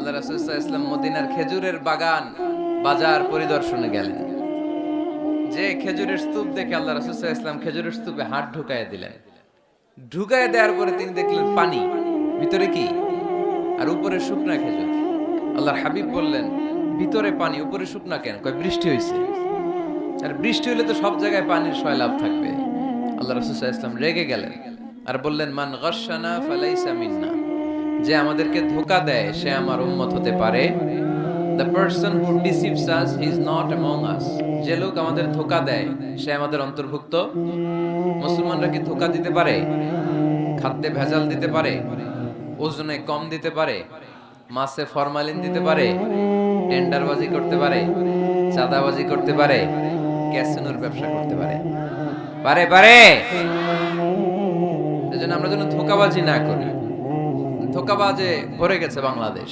আল্লাহ রাসুল্লাহ ইসলাম মদিনার খেজুরের বাগান বাজার পরিদর্শনে গেলেন। যে খেজুরের স্তূপ দেখে আল্লাহ রাসুল্লাহ ইসলাম খেজুরের স্তূপে হাত ঢুকায় দিলেন। ঢুকায় দেওয়ার পরে তিনি দেখলেন পানি, ভিতরে কি? আর উপরে শুকনা খেজুর। আল্লাহর হাবিব বললেন, ভিতরে পানি, উপরে শুকনা কেন? কয়, বৃষ্টি হয়েছে আর বৃষ্টি হলে তো সব জায়গায় পানির সয়লাভ থাকবে। আল্লাহ রাসুল্লাহ ইসলাম রেগে গেলেন আর বললেন, মান গসানা ফালাইসা মিন্না। যে আমাদেরকে ধোকা দেয়, সে আমার উম্মত হতে পারে। The person who deceives us is not among us যে লোক আমাদের ধোকা দেয়, সে আমাদের অন্তর্ভুক্ত। মুসলমানরা কি ধোকা দিতে পারে? খাদ্যে ভেজাল দিতে পারে? ওজনে কম দিতে পারে? মাছে ফরমালিন দিতে পারে? টেন্ডারবাজি করতে পারে? চাঁদাবাজি করতে পারে? ক্যাসিনোর ব্যবসা করতে পারে? পারে পারে! এজন্য আমরা যেন ধোকাবাজি না করি। ধোকাবাজে ভরে গেছে বাংলাদেশ।